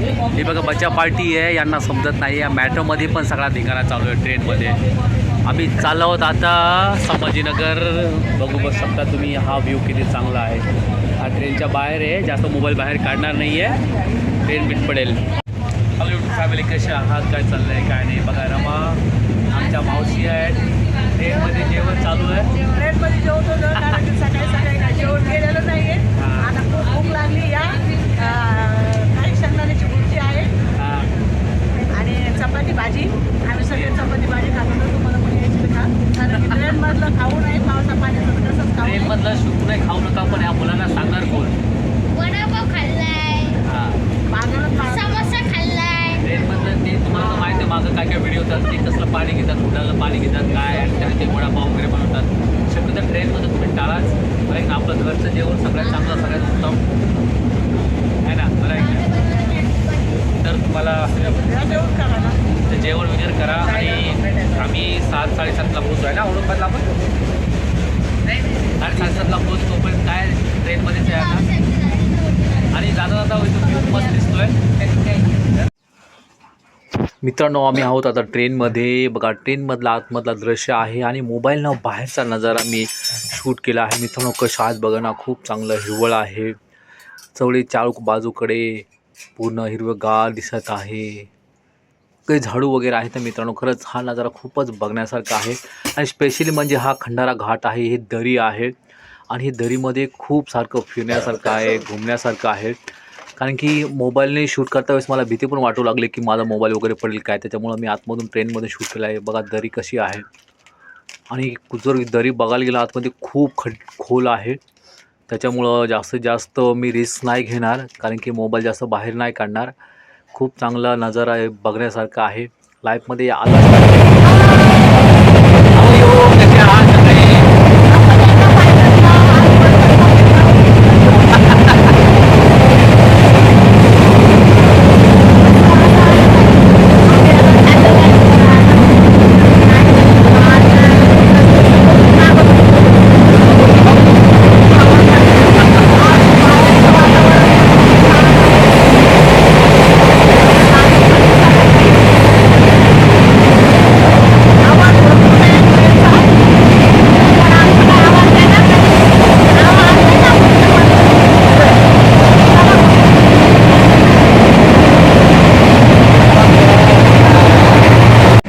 हे बघा बच्चा पार्टी आहे यांना समजत नाही या मॅट्रोमध्ये पण सगळा धिंगाणा चालू आहे ट्रेनमध्ये. आम्ही चाललो आहोत आता संभाजीनगर. बघू बघ शकता तुम्ही हा व्ह्यू किती चांगला आहे. हा ट्रेनच्या बाहेर आहे जास्त मोबाईल बाहेर काढणार नाही आहे ट्रेन बीट पडेल हॅलो फॅमिली कशा आहात? काय चाललं आहे काय नाही? बघा रमा आमच्या मावशी आहेत ट्रेनमध्ये जेवण चालू आहे ट्रेनमध्ये जेवतो ना, कारण की सकाळी सकाळी काय जेवण केलेलं नाहीये हा. आता खूप भूक लागली या अं, काही शेंगदाण्याची भुर्जी आहे हा. आणि चपाती भाजी आम्ही सगळे चपाती भाजी खातो तर तुम्हाला पण यायची तर खा कारण की ट्रेनमधलं खाऊ नये पावसा पाण्याचं तर ट्रेनमधलं शुक नाही खाऊ नका पण या मुलांना सांगणार कोण? वडापाव खाल्लाय. हा. समोसा ट्रेनमधलं ते तुम्हाला माहिती आहे मागं काय काय व्हिडिओ होतात ते कसलं पाणी घेतात कुणाला पाणी घेतात काय आणि ते वडापाव वगैरे बनवतात. शक्यतो ट्रेनमध्ये तुम्ही टाळाच. ना आपलं घरचं जेवण सगळ्यात चांगलं सगळ्यात उत्तम. आहे ना? बरं? तर तुम्हाला जेवण वगैरे करा आणि आम्ही सात साडेसातला पोहोचतो आहे ना औरंगाबादला आपण साडे साडेसातला पोहोचतो तोपर्यंत काय ट्रेनमध्येच आहे आता आणि जाता जाता इथं व्ह्यू मस्त दिसतोय मित्रांनो आम्ही आहोत आता ट्रेनमध्ये. बघा ट्रेनमधला आतमधला दृश्य आहे आणि मोबाईलनं बाहेरचा नजारा मी शूट केला आहे. मित्रांनो कशा आहेत बघा ना खूप चांगलं हिरवळ आहे. चवळी चार बाजूकडे पूर्ण हिरवंगार दिसत आहे. काही झाडू वगैरे आहे तर मित्रांनो खरंच हा नजारा खूपच बघण्यासारखा आहे. आणि स्पेशली म्हणजे हा खंडारा घाट आहे हे दरी आहे. आणि हे दरीमध्ये खूप सारखं फिरण्यासारखं आहे घुमण्यासारखं आहे. कारण की मोबाईलने शूट करता वेळेस मला भीती पण वाटू लागली की माझा मोबाईल वगैरे पडेल काय? त्याच्यामुळं मी आतमधून ट्रेनमध्ये शूट केलं आहे बघा दरी कशी आहे. आणि जर दरी बघायला गेला आतमध्ये खूप ख खोल आहे. त्याच्यामुळं जास्तीत जास्त मी रिस्क नाही घेणार. कारण की मोबाईल जास्त बाहेर नाही काढणार. खूप चांगला नजारा आहे बघण्यासारखा आहे. लाईफमध्ये आला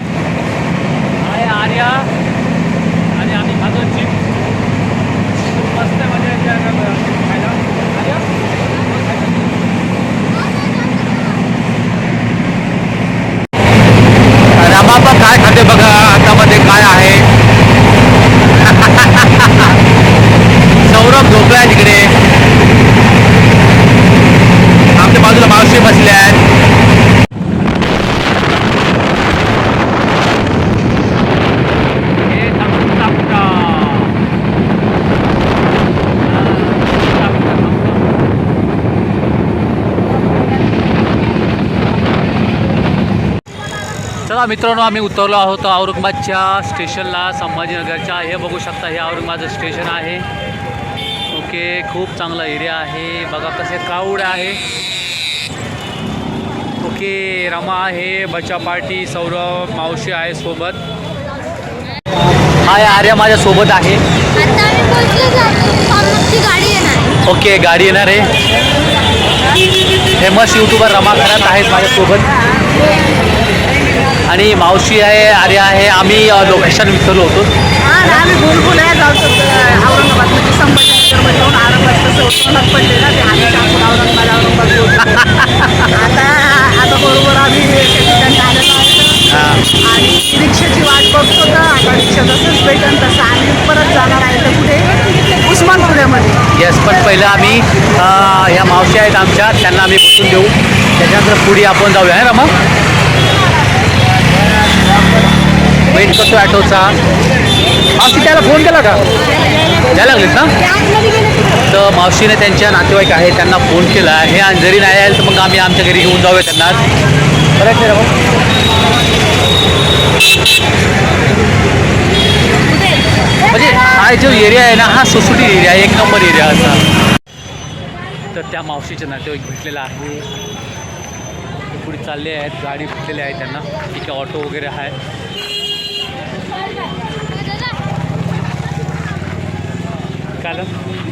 आहे आर्या आणि आम्ही खातो चिप मस्त आहे मजा येते आता खायला आर्या रमा पण काय खाते बघा हातामध्ये काय आहे सौरभ झोपलाय तिकडे आमच्या बाजूला मावशी बसल्या आहेत हे टाकून टाकता. चला मित्रांनो आम्ही उतरलो आहोत औरंगाबादच्या स्टेशनला संभाजीनगरच्या. हे बघू शकता हे औरंगाबादचं स्टेशन आहे. ओके खूप चांगला एरिया आहे. बघा कसे क्राऊड आहे. ओके रमा आहे बच्चा पार्टी सौरभ मावशी आहे सोबत. हाय आर्या माझ्या सोबत आहे. ओके गाडी येणार आहे. फेमस यूट्यूबर रमा खरात आहेत माझ्यासोबत. आणि मावशी आहे आर्या आहे आम्ही लोकेशन विसरलो होतो. हा ना आम्ही आहे जाऊ शकतो संभाजीनगरमध्ये ना ते आम्ही टाकून औरंगाबाद औरंगाबाद बोलतो. आता आता बरोबर आम्ही आणि रिक्षाची वाट बघतो तर आता रिक्षा जसंच भेटेल तसं आम्ही परत जाणार आहे तर कुठे उस्मानपुऱ्यामध्ये. येस पण पहिलं आम्ही ह्या मावशी आहेत आमच्या त्यांना आम्ही बसून देऊ. त्याच्यानंतर पुढे आपण जाऊया है रमा? वेट करतो ॲटोचा मावशी त्याला फोन केला का? द्यायला लागलीत ना? तर मावशीने त्यांच्या नातेवाईक आहे त्यांना फोन केला. हे आणि जरी नाही आलं तर मग आम्ही आमच्या घरी घेऊन जाऊया त्यांना. बरं आहे म्हणजे हा जो एरिया आहे ना हा सोसायटी एरिया आहे एक नंबर एरिया असा. तर त्या मावशीचे नातेवाईक भेटलेला आहे. पुढे चालले आहेत गाडी फुटलेली आहे त्यांना. ठीक आहे ऑटो वगैरे आहे. Carlos.